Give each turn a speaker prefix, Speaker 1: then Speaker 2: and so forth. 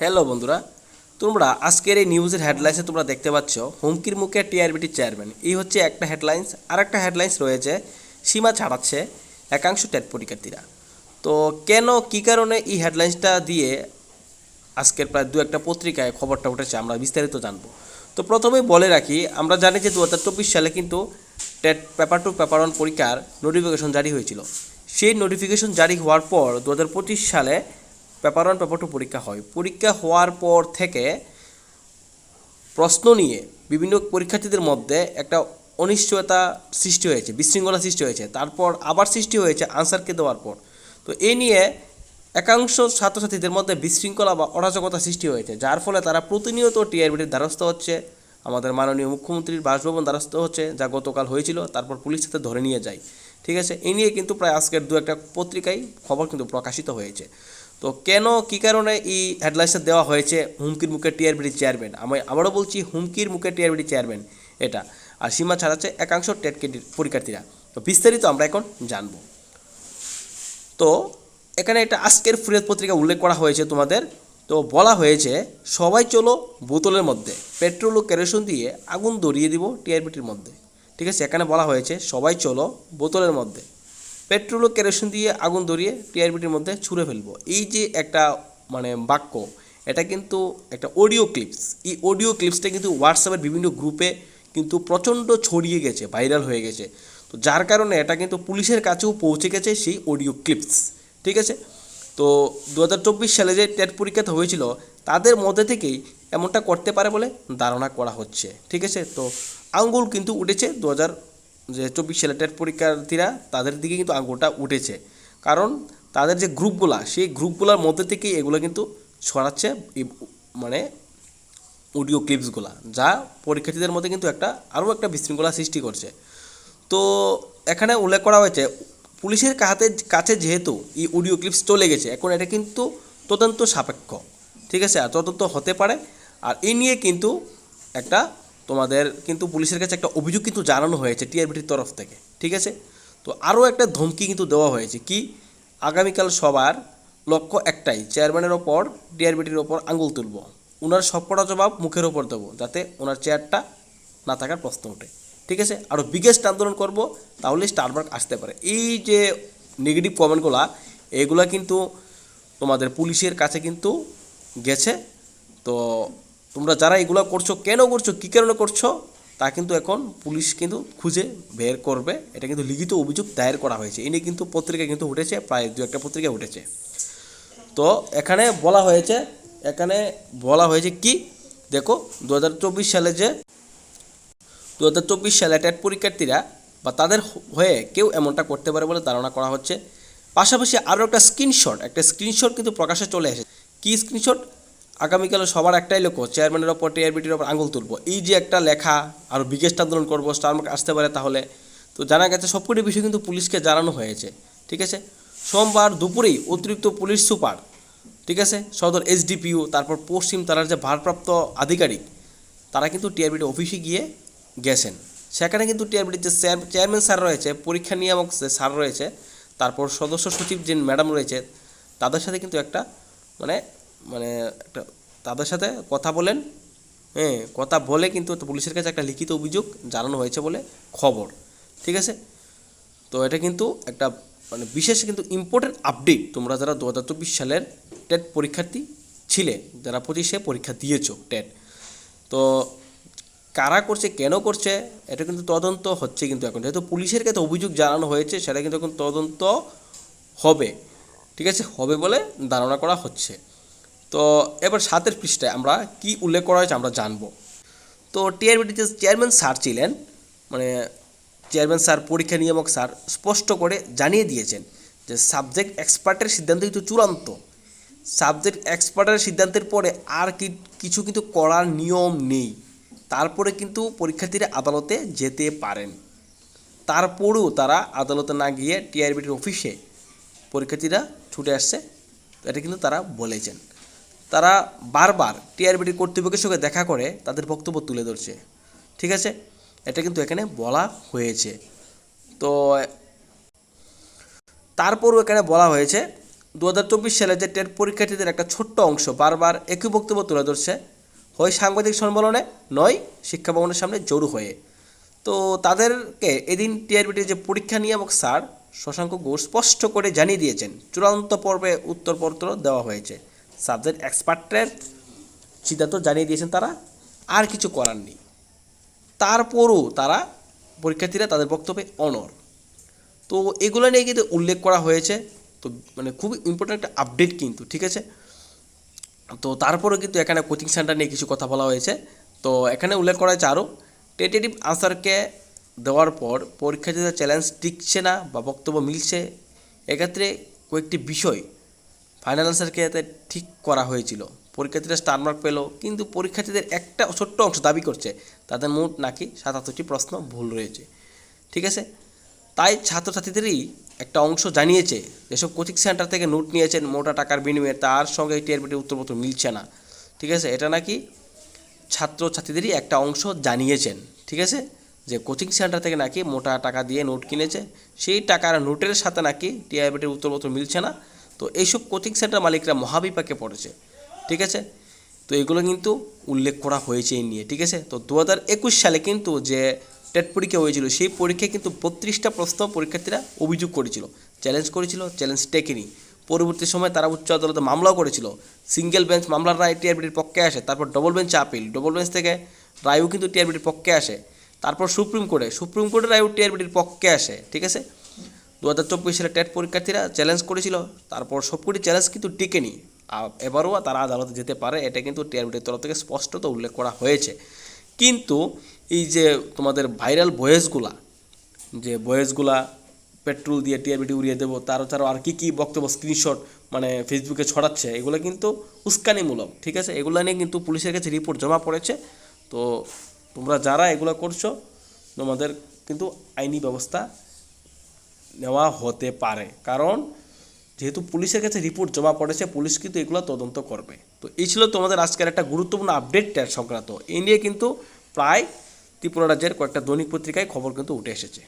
Speaker 1: Hello বন্ধুরা, তোমরা আজকের এই নিউজের হেডলাইন্সে তোমরা দেখতে পাচ্ছ হুমকির মুখে টিআরবিটি চেয়ারম্যান এই হচ্ছে একটা হেডলাইন্স আর একটা হেডলাইন্স রয়েছে, সীমা ছাড়াচ্ছে একাংশ টেট পরীক্ষার্থীরা। তো কেন, কী কারণে এই হেডলাইন্সটা দিয়ে আজকের প্রায় দু একটা পত্রিকায় খবরটা উঠেছে, আমরা বিস্তারিত জানব। তো প্রথমেই বলে রাখি, আমরা জানি যে দু হাজার চব্বিশ সালে কিন্তু TET paper two paper one পরীক্ষার নোটিফিকেশন জারি হয়েছিল। সেই নোটিফিকেশন জারি হওয়ার পর দু হাজার পঁচিশ সালে পেপার ওয়ান, পেপার টু পরীক্ষা হয়। পরীক্ষা হওয়ার পর থেকে প্রশ্ন নিয়ে বিভিন্ন পরীক্ষার্থীদের মধ্যে একটা অনিশ্চয়তা সৃষ্টি হয়েছে, বিশৃঙ্খলা সৃষ্টি হয়েছে। তারপর আবার সৃষ্টি হয়েছে আনসারকে দেওয়ার পর। তো এই নিয়ে একাংশ ছাত্রছাত্রীদের মধ্যে বিশৃঙ্খলা বা অরাজকতা সৃষ্টি হয়েছে, যার ফলে তারা প্রতিনিয়ত টিআরবিটির দ্বারস্থ হচ্ছে, আমাদের মাননীয় মুখ্যমন্ত্রীর বাসভবন দ্বারস্থ হচ্ছে, যা গতকাল হয়েছিল, তারপর পুলিশ সাথে ধরে নিয়ে যায়। ঠিক আছে? এই নিয়ে কিন্তু প্রায় আজকের দু একটা পত্রিকায় খবর কিন্তু প্রকাশিত হয়েছে। তো কেন, কী কারণে এই হেডলাইন্সটা দেওয়া হয়েছে হুমকির মুখে টিআরবিডি চেয়ারম্যান আমি আবারও বলছি, হুমকির মুখে টিআরবিডি চেয়ারম্যান এটা। আর সীমা ছাড়াচ্ছে একাংশ টেট পরীক্ষার্থীরা। তো বিস্তারিত আমরা এখন জানব। তো এখানে একটা আজকের ফ্রিয়ত পত্রিকা উল্লেখ করা হয়েছে তোমাদের। তো বলা হয়েছে, সবাই চলো বোতলের মধ্যে পেট্রোল ও কেরোসিন দিয়ে আগুন ধরিয়ে দিব টিআরবিটির মধ্যে। ঠিক আছে, এখানে বলা হয়েছে, সবাই চলো বোতলের মধ্যে। পেট্রোল ও কেরোসিন দিয়ে আগুন ধরিয়ে টিআরপিটির মধ্যে ছুঁড়ে ফেলব। এই যে একটা মানে বাক্য, এটা কিন্তু একটা অডিও ক্লিপস। এই অডিও ক্লিপসটা কিন্তু হোয়াটসঅ্যাপের বিভিন্ন গ্রুপে কিন্তু প্রচণ্ড ছড়িয়ে গেছে, ভাইরাল হয়ে গেছে। তো যার কারণে এটা কিন্তু পুলিশের কাছেও পৌঁছে গেছে সেই অডিও ক্লিপস, ঠিক আছে? তো দু হাজার চব্বিশ সালে যে টেট পরীক্ষাতে হয়েছিল, তাদের মধ্যে থেকেই এমনটা করতে পারে বলে ধারণা করা হচ্ছে, ঠিক আছে? তো আঙ্গুল কিন্তু উঠেছে দু যে চব্বিশ সালে টেট পরীক্ষার্থীরা তাদের দিকে কিন্তু আঙ্গুলটা উঠেছে। কারণ তাদের যে গ্রুপগুলা, সেই গ্রুপগুলোর মধ্যে থেকেই এগুলো কিন্তু ছড়াচ্ছে মানে অডিও ক্লিপসগুলা, যা পরীক্ষার্থীদের মধ্যে কিন্তু একটা, আরও একটা বিশৃঙ্খলা সৃষ্টি করছে। তো এখানে উল্লেখ করা হয়েছে, পুলিশের কাছে কাছে যেহেতু এই অডিও ক্লিপস চলে গেছে, এখন এটা কিন্তু তদন্ত সাপেক্ষ। ঠিক আছে? আর তদন্ত হতে পারে। আর এই নিয়ে কিন্তু একটা তোমাদের কিন্তু পুলিশের কাছে একটা অভিযোগ কিন্তু জানানো হয়েছে টিআরবিটির তরফ থেকে, ঠিক আছে? তো আরও একটা ধমকি কিন্তু দেওয়া হয়েছে কি? আগামীকাল সবার লক্ষ্য একটাই, চেয়ারম্যানের ওপর, টিআরবিটির ওপর আঙুল তুলব। ওনার সবকটা জবাব মুখের ওপর দেবো, যাতে ওনার চেয়ারটা না থাকার প্রশ্ন ওঠে, ঠিক আছে? আরও বিগেস্ট আন্দোলন করব তাহলে স্টারমার্ক আসতে পারে। এই যে নেগেটিভ কমেন্টগুলা এগুলা কিন্তু তোমাদের পুলিশের কাছে কিন্তু গেছে। তো তোমরা যারা এগুলো করছ, কেন করছ, কী কারণে করছ, তা কিন্তু এখন পুলিশ কিন্তু খুঁজে বের করবে। এটা কিন্তু লিখিত অভিযোগ দায়ের করা হয়েছে। এ নিয়ে কিন্তু পত্রিকা কিন্তু উঠেছে, প্রায় দু একটা পত্রিকা উঠেছে। তো এখানে বলা হয়েছে, এখানে বলা হয়েছে কি? দেখো দু হাজার চব্বিশ সালে যে দু হাজার চব্বিশ সালে টেট পরীক্ষার্থীরা বা তাদের হয়ে কেউ এমনটা করতে পারে বলে ধারণা করা হচ্ছে। পাশাপাশি আরও একটা স্ক্রিনশট একটা স্ক্রিনশট কিন্তু প্রকাশে চলে এসেছে। কী স্ক্রিনশট? আগামীকালে সবার একটাই লক্ষ্য চেয়ারম্যানের ওপর টিআরবিটির ওপর আঙুল তুলবো। এই যে একটা লেখা আর বিগেস্ট আন্দোলন করব স্টারমার্ক আসতে পারে তাহলে। তো জানা গেছে সবকটি বিষয় কিন্তু পুলিশকে জানানো হয়েছে, ঠিক আছে? সোমবার দুপুরেই অতিরিক্ত পুলিশ সুপার, ঠিক আছে? সদর এসডিপিইউ তারপর পশ্চিম তারার যে ভারপ্রাপ্ত আধিকারিক, তারা কিন্তু টিআরবিটি অফিসে গিয়ে গেছেন। সেখানে কিন্তু টিআরবিটির যে চেয়ারম্যান স্যার রয়েছে, পরীক্ষা নিয়ামক যে স্যার রয়েছে, তারপর সদস্য সচিব যে ম্যাডাম রয়েছে, তাদের সাথে কিন্তু একটা মানে মানে একটা তাদের সাথে কথা বলেন হ্যাঁ কথা বলে কিন্তু পুলিশের কাছে একটা লিখিত অভিযোগ জানানো হয়েছে বলে খবর, ঠিক আছে? তো এটা কিন্তু একটা মানে বিশেষ কিন্তু ইম্পর্টেন্ট আপডেট তোমরা যারা দু হাজার চব্বিশ সালের টেট পরীক্ষার্থী ছিলে, যারা পঁচিশে পরীক্ষা দিয়েছ টেট, তো কারা করছে, কেন করছে, এটা কিন্তু তদন্ত হচ্ছে কিন্তু এখন। যেহেতু পুলিশের কাছে অভিযোগ জানানো হয়েছে, সেটা কিন্তু এখন তদন্ত হবে, ঠিক আছে? হবে বলে ধারণা করা হচ্ছে। তো এবার সাতের পৃষ্ঠায় আমরা কি উল্লেখ করা হয়েছে আমরা জানব। তো টিআরবিটির যে চেয়ারম্যান স্যার ছিলেন মানে চেয়ারম্যান স্যার, পরীক্ষা নিয়ামক স্যার, স্পষ্ট করে জানিয়ে দিয়েছেন যে সাবজেক্ট এক্সপার্টের সিদ্ধান্ত কিন্তু চূড়ান্ত। সাবজেক্ট এক্সপার্টের সিদ্ধান্তের পরে আর কি, কিছু কিন্তু করার নিয়ম নেই। তারপরে কিন্তু পরীক্ষার্থীরা আদালতে যেতে পারেন। তারপরেও তারা আদালতে না গিয়ে টিআরবিটির অফিসে পরীক্ষার্থীরা ছুটে আসছে, এটা কিন্তু তারা বলেছেন। তারা বারবার টিআরবিটির কর্তৃপক্ষের সঙ্গে দেখা করে তাদের বক্তব্য তুলে ধরছে। ঠিক আছে? এটা কিন্তু এখানে বলা হয়েছে। তো, তারপরও এখানে বলা হয়েছে দু হাজার চব্বিশ সালে যে টেট পরীক্ষার্থীদের একটা ছোট্ট অংশ বারবার একই বক্তব্য তুলে ধরছে, হয় সাংবাদিক সম্মেলনে নয়, শিক্ষা ভবনের সামনে জড়ো হয়ে। তো, তাদেরকে এদিন টিআরবিটির যে পরীক্ষা নিয়ামক স্যার শশাঙ্ক ঘোষ স্পষ্ট করে জানিয়ে দিয়েছেন, চূড়ান্ত পর্বে উত্তরপত্র দেওয়া হয়েছে। সাবজেক্ট এক্সপার্টের সিদ্ধান্ত জানিয়ে দিয়েছেন তারা, আর কিছু করার নেই। তারপরও তারা পরীক্ষার্থীরা তাদের বক্তব্যে অনর তো এগুলো নিয়ে কিন্তু উল্লেখ করা হয়েছে। তো মানে খুবই ইম্পর্ট্যান্ট একটা আপডেট কিন্তু, ঠিক আছে? তো তারপরে কিন্তু এখানে কোচিং সেন্টার নিয়ে কিছু কথা বলা হয়েছে। তো এখানে উল্লেখ করা হয়েছে আরও টেটেটিভ আনসারকে দেওয়ার পর পরীক্ষার্থীদের চ্যালেঞ্জ টিকছে না বা বক্তব্য মিলছে। এক্ষেত্রে কয়েকটি বিষয় ফাইনাল আনসারকে এতে ঠিক করা হয়েছিল। পরীক্ষার্থীরা স্টার মার্ক পেল, কিন্তু পরীক্ষার্থীদের একটা ছোট্ট অংশ দাবি করছে, তাদের মোট নাকি সাতাত্তরটি প্রশ্ন ভুল রয়েছে। ঠিক আছে? তাই ছাত্রছাত্রীদেরই একটা অংশ জানিয়েছে, যেসব কোচিং সেন্টার থেকে নোট নিয়েছেন, মোটা টাকার বিনিময়ে তার সঙ্গে টিআরবিটির উত্তরপত্র মিলছে না। ঠিক আছে? এটা নাকি ছাত্রছাত্রীদেরই একটা অংশ জানিয়েছেন। ঠিক আছে? যে কোচিং সেন্টার থেকে নাকি মোটা টাকা দিয়ে নোট কিনেছে, সেই টাকার নোটের সাথে নাকি টিআরবিটির উত্তরপত্র মিলছে না। তো এইসব কোচিং সেন্টার মালিকরা মহাবিপাকে পড়েছে, ঠিক আছে? তো এগুলো কিন্তু উল্লেখ করা হয়েছে এই নিয়ে, ঠিক আছে? তো দু হাজার একুশ সালে কিন্তু যে টেট পরীক্ষা হয়েছিল, সেই পরীক্ষায় কিন্তু বত্রিশটা প্রশ্ন পরীক্ষার্থীরা অভিযোগ করেছিল, চ্যালেঞ্জ করেছিল, চ্যালেঞ্জ টেকেনি। পরবর্তী সময় তারা উচ্চ আদালতে মামলাও করেছিল। সিঙ্গেল বেঞ্চ মামলার রায় টিআরবিটির পক্ষে আসে, তারপর double bench appeal double bench থেকে রায়ও কিন্তু টিআরবিটির পক্ষে আসে। তারপর সুপ্রিম কোর্টে, সুপ্রিম কোর্টের রায়ও টিআরবিটির পক্ষে আসে, ঠিক আছে? দু হাজার চব্বিশ সালে টেট পরীক্ষার্থীরা চ্যালেঞ্জ করেছিল, তারপর সবকটি চ্যালেঞ্জ কিন্তু টিকেনি। এবারও তারা আদালতে যেতে পারে, এটা কিন্তু টিআরবিটির তরফ থেকে স্পষ্টত উল্লেখ করা হয়েছে। কিন্তু এই যে তোমাদের ভাইরাল ভয়েসগুলা যে ভয়েসগুলা পেট্রোল দিয়ে টিআরবিটি উড়িয়ে দেবো তাছাড়াও আর কী কী বক্তব্য স্ক্রিনশট মানে ফেসবুকে ছড়াচ্ছে, এগুলো কিন্তু উস্কানিমূলক, ঠিক আছে? এগুলো নিয়ে কিন্তু পুলিশের কাছে রিপোর্ট জমা পড়েছে। তো তোমরা যারা এগুলো করছ, তোমাদের কিন্তু আইনি ব্যবস্থা নেওয়া হতে পারে। কারণ যেহেতু পুলিশের কাছে রিপোর্ট জমা পড়েছে, পুলিশ কিন্তু এগুলো তদন্ত করবে। তো এই ছিল তোমাদের আজকের একটা গুরুত্বপূর্ণ আপডেট সংক্রান্ত। এই নিয়ে কিন্তু প্রায় ত্রিপুরা রাজ্যের কয়েকটা দৈনিক পত্রিকায় খবর কিন্তু উঠে এসেছে।